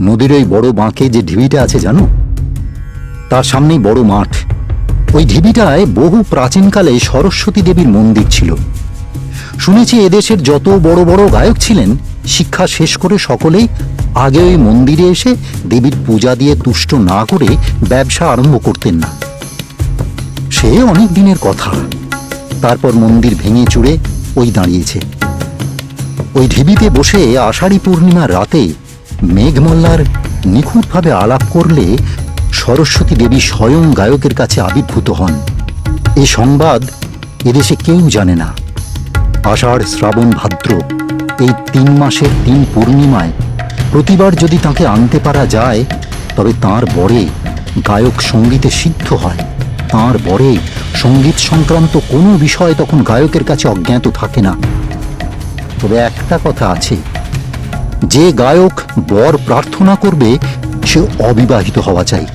নদীর ওই বড় বাঁকে যে ঢিবিটা আছে জানো? তার সামনেই বড় মাঠ। ওই ঢিবিটায় বহু প্রাচীনকালে সরস্বতী দেবীর মন্দির ছিল। শুনেছি এদেশের যত বড় বড় গায়ক ছিলেন, শিক্ষা শেষ করে সকলেই আগে ওই মন্দিরে এসে দেবীর পূজা দিয়ে তুষ্ট না করে ব্যবসা আরম্ভ করতেন না। সে অনেক দিনের কথা। তারপর মন্দির ভেঙে চুড়ে ওই দাঁড়িয়েছে। ওই ঢিবিতে বসে আষাঢ়ী পূর্ণিমার রাতে মেঘমল্লার নিখুঁতভাবে আলাপ করলে সরস্বতী দেবী স্বয়ং গায়কের কাছে আবির্ভূত হন। এ সংবাদ এদেশে কেউ জানে না। আষাঢ় শ্রাবণ ভাদ্র এই তিন মাসের তিন পূর্ণিমায় প্রতিবার যদি তাকে আনতে পারা যায়, তবে তার বরে গায়ক সঙ্গীতে সিদ্ধ হয়। তার বরে সংগীত সংক্রান্ত কোনো বিষয় তখন গায়কের কাছে অজ্ঞাত থাকে না। তবে একটা কথা আছে যে গায়ক বর প্রার্থনা করবে সে অবিবাহিত হওয়া চাই।